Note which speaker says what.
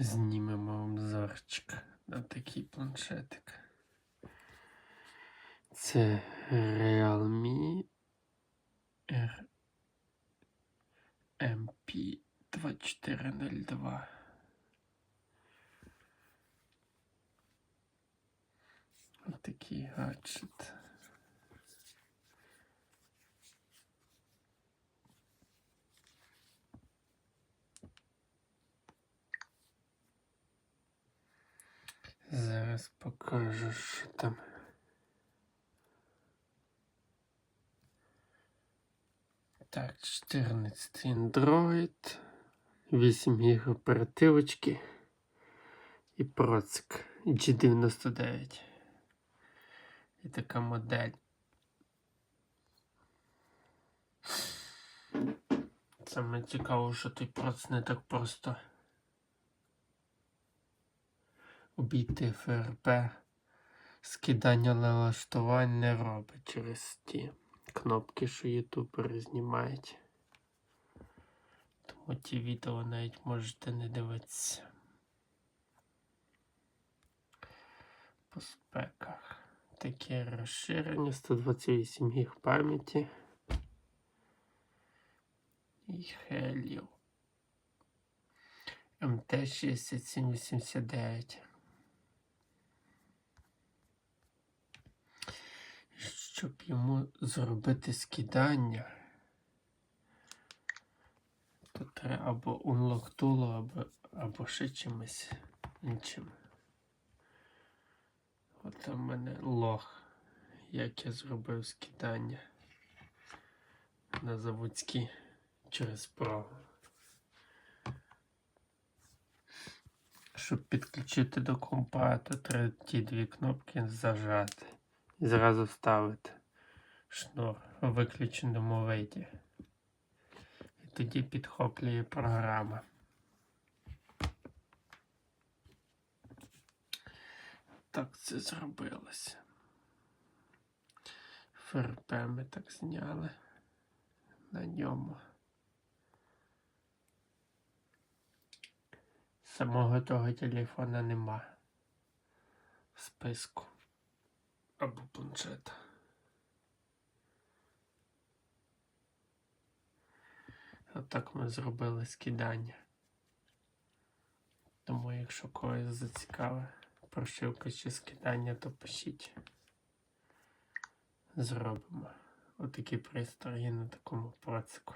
Speaker 1: Знімемо обзорчик на такий планшетик. Це Realme RMP 2402. Ось такий гаджет. Зараз покажу, що там. Так, 14 Android, 8 гіг оперативочки і процик G99. І така модель. Саме цікаво, що той проц не так просто обійти ФРП. Скидання налаштувань не робить через ті кнопки, що ютубери знімають. Тому ті відео навіть можете не дивитися. По спеках. Таке розширення 128 гіг пам'яті. І Helio. МТ-6789. Щоб йому зробити скидання, то треба або Tool, або, або ще чимось іншим. От у мене лог, як я зробив скидання на заводські через Pro. Щоб підключити до компа, то треба ті дві кнопки зажати і зразу вставити шнур у виключеному виді. І тоді підхоплює програма. Так це зробилося. ФРП ми так зняли на ньому. Самого того телефона нема в списку або планшета. Отак ми зробили скидання. Тому, якщо когось зацікавить прошивка чи скидання, то пишіть. Зробимо. Отакі пристрої на такому процику.